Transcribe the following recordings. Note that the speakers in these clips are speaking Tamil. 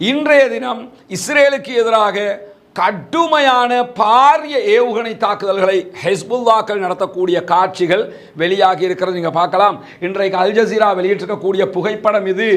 இன்றைய தினம் இஸ்ரேலுக்கு எதிராக கடுமையான பாரிய ஏவுகணை தாக்குதல்களை ஹெஸ்புல்லாக்கள் நடத்தக்கூடிய காட்சிகள் வெளியாகி இருக்கிறது. நீங்கள் பார்க்கலாம். இன்றைக்கு அல் ஜசீரா வெளியிட்டிருக்கக்கூடிய புகைப்படம் இது.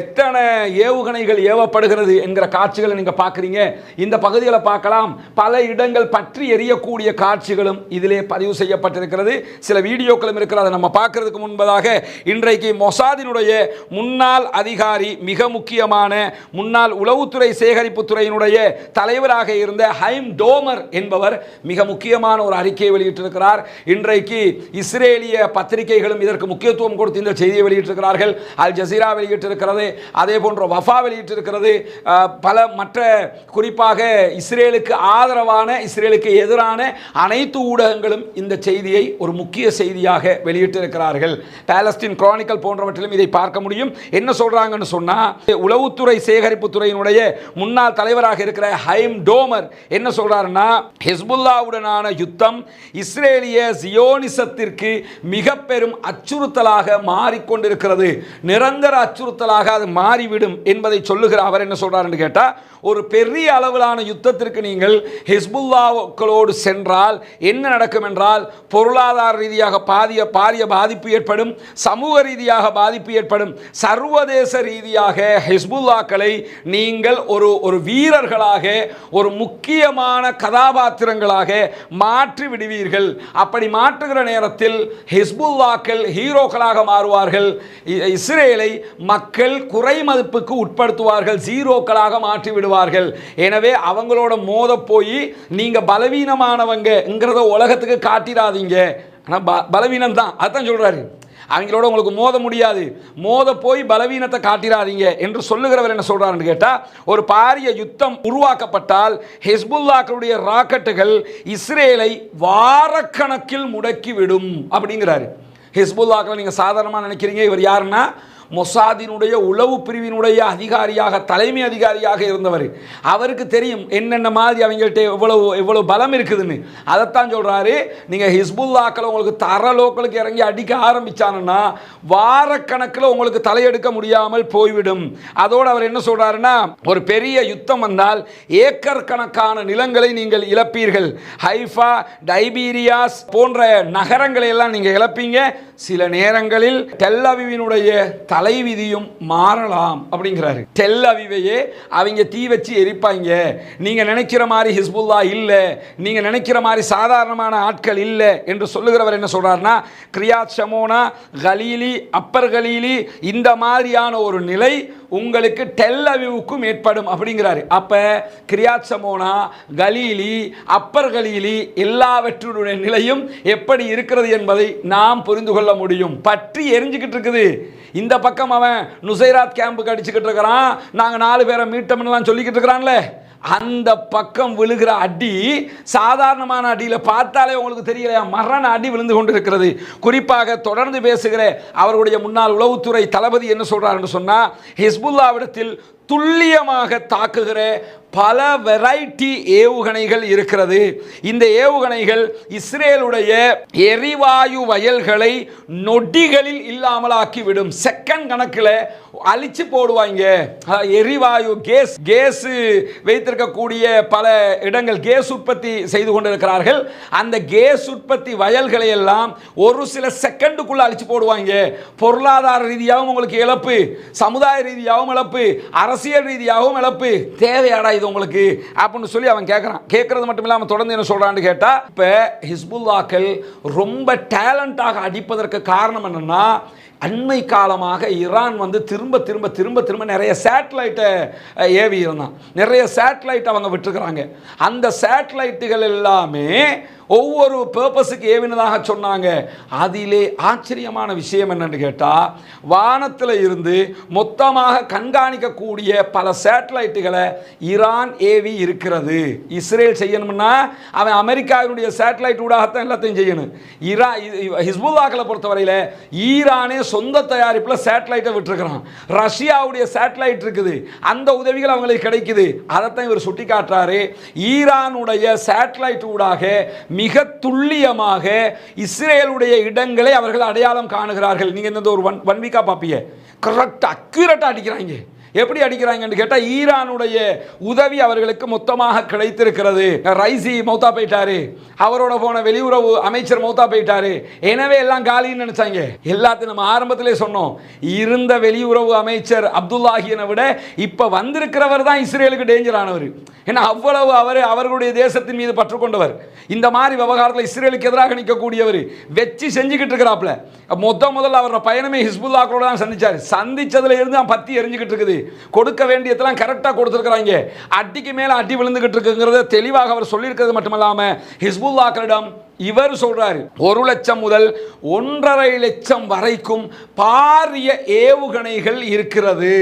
எத்தனை ஏவுகணைகள் ஏவப்படுகிறது என்கிற காட்சிகளை நீங்கள் பார்க்குறீங்க. இந்த பகுதிகளை பார்க்கலாம். பல இடங்கள் பற்றி எரியக்கூடிய காட்சிகளும் இதிலே பதிவு செய்யப்பட்டிருக்கிறது. சில வீடியோக்களும் இருக்கிறது நம்ம பார்க்கறதுக்கு முன்பதாக இன்றைக்கு மொசாதினுடைய முன்னாள் அதிகாரி மிக முக்கியமான முன்னாள் உளவுத்துறை சேகரிப்பு துறையினுடைய தலைவராக இருந்த ஹைம் டோமர் என்பவர் மிக முக்கியமான ஒரு அறிக்கையை வெளியிட்டிருக்கிறார். இன்றைக்கு இஸ்ரேலிய பத்திரிகைகளும் இதற்கு முக்கியத்துவம் கொடுத்து இந்த செய்தியை வெளியிட்டிருக்கிறார்கள். அல் ஜசீரா வெளியிட்டிருக்கிறது அதே போன்ற வஃபா வெளியிட்டிருக்கிறது. பல மற்ற குறிப்பாக இஸ்ரேலுக்கு ஆதரவான இஸ்ரேலுக்கு எதிரான அனைத்து ஊடகங்களும் இந்த செய்தியை ஒரு முக்கிய செய்தியாக வெளியிட்டிருக்கிறார்கள். பேலஸ்டின் குரானிக்கல் போன்றவற்றிலும் இதை பார்க்க முடியும். என்ன சொல்றாங்கன்னு சொன்னால் உளவுத்துறை சேகரிப்பு துறையினுடைய முன்னாள் தலைவராக இருக்கிற ஹைம் டோமர் அவர் என்ன சொல்றாருன்னா ஹெஸ்புல்லாவுடனான யுத்தம் இஸ்ரேலிய சியோனிசத்திற்கு மிக பெரும் அச்சுறுத்தலாக மாறிக்கொண்டிருக்கிறது. நிரந்தர அச்சுறுத்தலாக அது மாறிவிடும் என்பதை சொல்லுகிற அவர் என்ன சொல்றாருன்னு கேட்டால் ஒரு பெரிய அளவிலான யுத்தத்திற்கு நீங்கள் ஹிஸ்புல்லாக்களோடு சென்றால் என்ன நடக்கும் என்றால் பொருளாதார ரீதியாக பாதிய பாரிய பாதிப்பு ஏற்படும் சமூக ரீதியாக பாதிப்பு ஏற்படும். சர்வதேச ரீதியாக ஹிஸ்புல்லாக்களை நீங்கள் ஒரு ஒரு வீரர்களாக ஒரு முக்கியமான கதாபாத்திரங்களாக மாற்றி விடுவீர்கள். அப்படி மாற்றுகிற நேரத்தில் ஹிஸ்புல்லாக்கள் ஹீரோக்களாக மாறுவார்கள். இ- இஸ்ரேலை மக்கள் குறை மதிப்புக்கு உட்படுத்துவார்கள் ஜீரோக்களாக மாற்றி விடுவார்கள். எனவே அவங்களோட மோத போய் நீங்கள் பலவீனமானவங்கிறத உலகத்துக்கு காட்டிடாதீங்க. ஆனால் ப பலவீனம் தான் அதான் சொல்கிறாரு அவங்களோட உங்களுக்கு மோத முடியாது. மோத போய் பலவீனத்தை காட்டிடாதீங்க என்று சொல்லுகிறவர் என்ன சொல்கிறாருன்னு கேட்டால் ஒரு பாரிய யுத்தம் உருவாக்கப்பட்டால் ஹெஸ்புல்லாக்களுடைய ராக்கெட்டுகள் இஸ்ரேலை வாரக்கணக்கில் முடக்கிவிடும் அப்படிங்கிறாரு. ஹிஸ்புல்லாக்களை நீங்கள் சாதாரணமாக நினைக்கிறீங்க இவர் யாருன்னா மொசாதினுடைய உளவு பிரிவினுடைய அதிகாரியாக தலைமை அதிகாரியாக இருந்தவர். அவருக்கு தெரியும் என்னென்ன மாதிரி அவங்கள்ட்ட எவ்வளவு எவ்வளவு பலம் இருக்குதுன்னு. அதைத்தான் சொல்கிறாரு நீங்கள் ஹிஸ்புல்லாக்களை உங்களுக்கு தர லோக்களுக்கு இறங்கி அடிக்க ஆரம்பிச்சானுன்னா வாரக்கணக்கில் உங்களுக்கு தலையெடுக்க முடியாமல் போய்விடும். அதோடு அவர் என்ன சொல்கிறாருன்னா ஒரு பெரிய யுத்தம் வந்தால் ஏக்கர் கணக்கான நிலங்களை நீங்கள் இழப்பீர்கள். ஹைஃபா டைபீரியாஸ் போன்ற நகரங்களை எல்லாம் நீங்கள் இழப்பீங்க. சில நேரங்களில் டெல் அவிவினுடைய தலைவிதியும் மாறலாம் அப்படிங்கிறாரு. டெல் அவிவையே அவங்க தீ வச்சு எரிப்பாங்க. நீங்கள் நினைக்கிற மாதிரி ஹிஸ்புல்லா இல்லை. நீங்கள் நினைக்கிற மாதிரி சாதாரணமான ஆட்கள் இல்லை என்று சொல்லுகிறவர் என்ன சொல்கிறார்னா Kiryat Shmona Galilee Upper Galilee இந்த மாதிரியான ஒரு நிலை உங்களுக்கு டெல் அவிவுக்கும் ஏற்படும் அப்படிங்கிறாரு. அப்போ Kiryat Shmona Galilee Upper Galilee எல்லாவற்றுடைய நிலையும் எப்படி இருக்கிறது என்பதை நாம் புரிந்து கொள்ள முடியும். பற்றி எரிஞ்சுக்கிட்டு இருக்குது. இந்த பக்கம் அவன் நுசைராத் கேம்புக்கு அடிச்சுக்கிட்டு இருக்கிறான். நாங்கள் நாலு பேரை மீட்டோம்னுலாம் சொல்லிக்கிட்டு இருக்கிறான்ல. அந்த பக்கம் விழுகிற அடி சாதாரணமான அடியில் பார்த்தாலே உங்களுக்கு தெரியலையா? மரண அடி விழுந்து கொண்டிருக்கிறது. குறிப்பாக தொடர்ந்து பேசுகிற அவருடைய முன்னாள் உளவுத்துறை தளபதி என்ன சொல்கிறாருன்னு சொன்னால் ஹிஸ்புல்லாவிடத்தில் துல்லியமாக தாக்குகிற பல வெரைட்டி ஏவுகணைகள் இருக்கிறது. இந்த ஏவுகணைகள் இஸ்ரேலுடைய எரிவாயு வயல்களை நொடிகளில் இல்லாமலாக்கி விடும் செகண்ட் கணக்கில் அழிச்சு போடுவாங்க. எரிவாயு கேஸ் கேஸ் வைத்திருக்கக்கூடிய பல இடங்கள் கேஸ் உற்பத்தி செய்து கொண்டிருக்கிறார்கள். அந்த கேஸ் உற்பத்தி வயல்களை எல்லாம் ஒரு சில செகண்டுக்குள்ள அழிச்சு போடுவாங்க. பொருளாதார ரீதியாகவும் உங்களுக்கு இழப்பு சமுதாய ரீதியாகவும் இழப்பு அரசியல் ரீதியாகவும் இழப்பு. தேவையாடா இது உங்களுக்கு? அப்படின்னு சொல்லி அவன் கேட்குறான் கேட்கறது மட்டும் இல்லாமல் தொடர்ந்து என்ன சொல்கிறான்னு கேட்டால் இப்போ ஹிஸ்புல்லாக்கள் ரொம்ப டேலண்டாக அடிப்பதற்கு காரணம் என்னென்னா அண்மை காலமாக ஈரான் வந்து திரும்ப திரும்ப திரும்ப திரும்ப நிறைய சேட்டலைட்டை ஏவி இருந்தான். நிறைய சேட்டலைட் அவங்க விட்டுருக்குறாங்க. அந்த சேட்டலைட்டுகள் எல்லாமே ஒவ்வொரு பர்பஸுக்கு ஏவினதாக சொன்னாங்க. அதிலே ஆச்சரியமான விஷயம் என்னன்னு கேட்டால் வானத்தில் இருந்து மொத்தமாக கண்காணிக்கக்கூடிய பல சேட்டலைட்டுகளை ஈரான் ஏவி இருக்கிறது. இஸ்ரேல் செய்யணும்னா அவன் அமெரிக்காவினுடைய சேட்டலைட் ஊடாகத்தான் எல்லாத்தையும் செய்யணும். ஈரா ஹிஸ்புல்லாக்களை பொறுத்தவரையில் ஈரானே சொந்த தயாரிப்பில் சேட்டலைட்டை விட்டுருக்குறான். ரஷ்யாவுடைய சேட்டலைட் இருக்குது. அந்த உதவிகள் அவங்களுக்கு கிடைக்குது. அதைத்தான் இவர் சுட்டி காட்டுறாரு ஈரானுடைய சேட்டலைட் ஊடாக மிக துல்லியமாக இஸ்ரேலுடைய இடங்களை அவர்கள் அடையாளம் காணுகிறார்கள். நீங்கள் இந்த ஒரு ஒன் ஒன் வீக்காக பார்ப்பீங்க கரெக்ட் அக்யூரட்டாக அடிக்கிறாங்க. எப்படி அடிக்கிறாங்கன்னு கேட்டால் ஈரானுடைய உதவி அவர்களுக்கு மொத்தமாக கிடைத்திருக்கிறது. ரைசி மௌத்தா போயிட்டாரு. அவரோட போன வெளியுறவு அமைச்சர் மௌத்தா போயிட்டாரு. எனவே எல்லாம் காலின்னு நினைச்சாங்க. எல்லாத்தையும் நம்ம ஆரம்பத்திலே சொன்னோம். இருந்த வெளியுறவு அமைச்சர் அப்துல்லாஹியனை விட இப்போ வந்திருக்கிறவர் தான் இஸ்ரேலுக்கு டேஞ்சர் ஆனவர். ஏன்னா அவ்வளவு அவர் அவர்களுடைய தேசத்தின் மீது பற்று கொண்டவர் இந்த மாதிரி விவகாரத்தில் இஸ்ரேலுக்கு எதிராக நிற்கக்கூடியவர் வச்சு செஞ்சுக்கிட்டு இருக்கிறாப்ல மொத்த முதல்ல அவரோட பயணமே ஹிஸ்புல்லாக்களோட தான் சந்திச்சார். சந்திச்சதுல இருந்து அவன் பத்தி எரிஞ்சுக்கிட்டு இருக்குது. கொடுக்க வேண்டியதெல்லாம் கரெக்டாக கொடுத்துருக்குறாங்க. அடிக்கு மேலே அடி விழுந்துகிட்டு இருக்குங்கிறத தெளிவாக அவர் சொல்லியிருக்கிறது மட்டுமல்லாமல் ஹிஸ்புல்லாக்களிடம் இவர் சொல்றாரு ஒரு லட்சம் முதல் ஒன்றரை லட்சம் வரைக்கும் பாரிய ஏவுகணைகள் இருக்கிறது.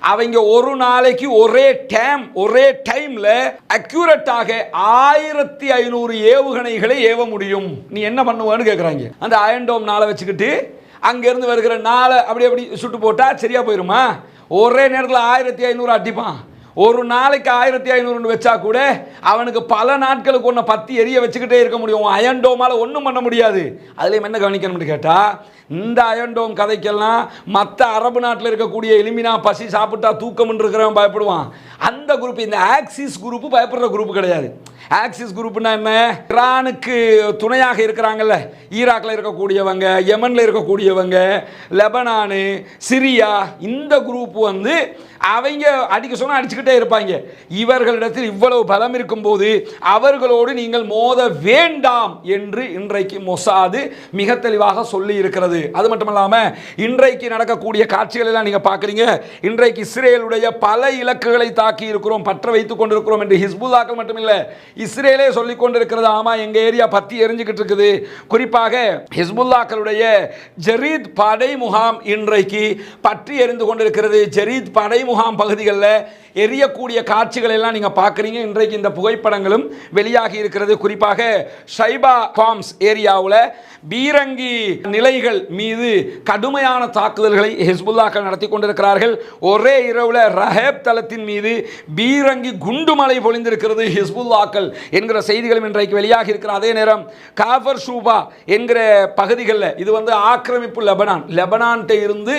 அவங்க ஒரு நாளைக்கு ஒரே டைம் ஒரே டைம்ல அக்யூரட்டாக ஆயிரத்தி ஐநூறு ஏவுகணைகளை ஏவ முடியும். நீ என்ன பண்ணுவான்னு கேட்குறாங்க அந்த அயன்டோம் நாளை வச்சுக்கிட்டு அங்கேருந்து வருகிற நாளை அப்படி அப்படி சுட்டு போட்டால் சரியாக போயிருமா? ஒரே நேரத்தில் ஆயிரத்தி ஐநூறு அடிப்பான். ஒரு நாளைக்கு ஆயிரத்தி ஐநூறுன்னு வச்சா கூட அவனுக்கு பல நாட்களுக்கு ஒன்று பத்தி எரிய வச்சுக்கிட்டே இருக்க முடியும். அயன்டோமால் ஒன்றும் பண்ண முடியாது. அதுலேயும் என்ன கவனிக்கணும்னு கேட்டால் இந்த அயன்டோம் கதைக்கெல்லாம் மற்ற அரபு நாட்டில் இருக்கக்கூடிய எலுமினா பசி சாப்பிட்டா தூக்கம் இருக்கிறவன் பயப்படுவான். அந்த குரூப் இந்த ஆக்சிஸ் குரூப்பு பயப்படுற குரூப் கிடையாது. ஆக்சிஸ் குரூப்னா என்ன? ஈரானுக்கு துணையாக இருக்கிறாங்கல்ல. ஈராக்கில் இருக்கக்கூடியவங்க யமனில் இருக்கக்கூடியவங்க லெபனானு சிரியா இந்த குரூப் வந்து அவங்க அடிக்க சொன்னால் அடிச்சுக்கிட்டே இருப்பாங்க. இவர்களிடத்தில் இவ்வளவு பலம் இருக்கும்போது அவர்களோடு நீங்கள் மோத வேண்டாம் என்று இன்றைக்கு மொசாது மிக தெளிவாக சொல்லி இருக்கிறது. அது மட்டும் இல்லாமல் இன்றைக்கு நடக்கக்கூடிய காட்சிகள் எல்லாம் நீங்கள் பார்க்குறீங்க இன்றைக்கு இஸ்ரேலுடைய பல இலக்குகளை தாக்கி இருக்கிறோம் பற்ற வைத்துக் கொண்டிருக்கிறோம் என்று ஹிஸ்புல்லாக்கள் மட்டுமில்லை இஸ்ரேலே சொல்லிக் கொண்டிருக்கிறது ஆமா எங்க ஏரியா பத்தி எரிஞ்சுக்கிட்டு இருக்குது. குறிப்பாக ஹிஸ்புல்லாக்களுடைய ஜெரீத் படை முகாம் இன்றைக்கு பற்றி எரிந்து கொண்டிருக்கிறது. ஜெரீத் படை முகாம் பகுதிகளில் எரியக்கூடிய காட்சிகள் எல்லாம் நீங்க பார்க்குறீங்க. இன்றைக்கு இந்த புகைப்படங்களும் வெளியாகி இருக்கிறது. குறிப்பாக ஷைபா ஃபார்ம்ஸ் ஏரியாவில் பீரங்கி நிலைகள் மீது கடுமையான தாக்குதல்களை ஹிஸ்புல்லாக்கள் நடத்தி கொண்டிருக்கிறார்கள். ஒரே இரவுல ரஹேப் தளத்தின் மீது பீரங்கி குண்டுமலை பொழிந்திருக்கிறது ஹிஸ்புல்லாக்கள். என்கிற செய்திகளும் இன்றைக்கு வெளியாக இருக்கிற அதே நேரம் காஃபர் ஷூபா என்கிற பகுதிகளில் இது வந்து ஆக்கிரமிப்பு லெபனான். லெபனான்ட்ட இருந்து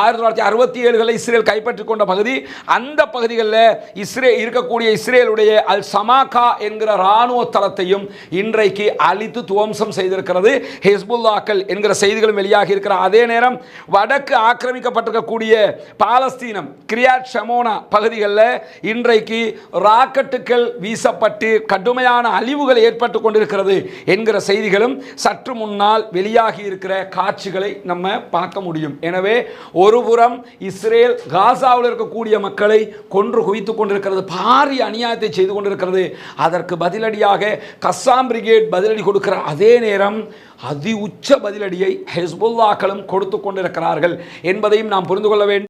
ஆயிரத்தி தொள்ளாயிரத்தி அறுபத்தி ஏழுகளில் இஸ்ரேல் கைப்பற்றிக் கொண்ட பகுதி அந்த பகுதிகளில் இஸ்ரே இருக்கக்கூடிய இஸ்ரேலுடைய அல் சமாகா என்கிற இராணுவ தளத்தையும் இன்றைக்கு அழித்து துவம்சம் செய்திருக்கிறது. ஹெஸ்புல்லாக்கள் என்கிற செய்திகளும் வெளியாகி இருக்கிற அதே நேரம் வடக்கு ஆக்கிரமிக்கப்பட்டிருக்கக்கூடிய பாலஸ்தீனம் கிரியாட் ஷமோனா பகுதிகளில் இன்றைக்கு ராக்கெட்டுகள் வீசப்பட்டு கடுமையான அழிவுகள் ஏற்பட்டு கொண்டிருக்கிறது என்கிற செய்திகளும் சற்று முன்னால் வெளியாகி இருக்கிற காட்சிகளை நம்ம பார்க்க முடியும். எனவே ஒருபுறம் இஸ்ரேல் காசாவில் இருக்கக்கூடிய மக்களை கொன்று குவித்துக் கொண்டிருக்கிறது பாரிய அநியாயத்தை செய்து கொண்டிருக்கிறது. அதற்கு பதிலடியாக கஸ்ஸாம் பிரிகேட் பதிலடி கொடுக்கிற அதே நேரம் அதி உச்ச பதிலடியை ஹெஸ்புல்லாக்களும் கொடுத்து கொண்டிருக்கிறார்கள் என்பதையும் நாம் புரிந்து கொள்ள வேண்டும்.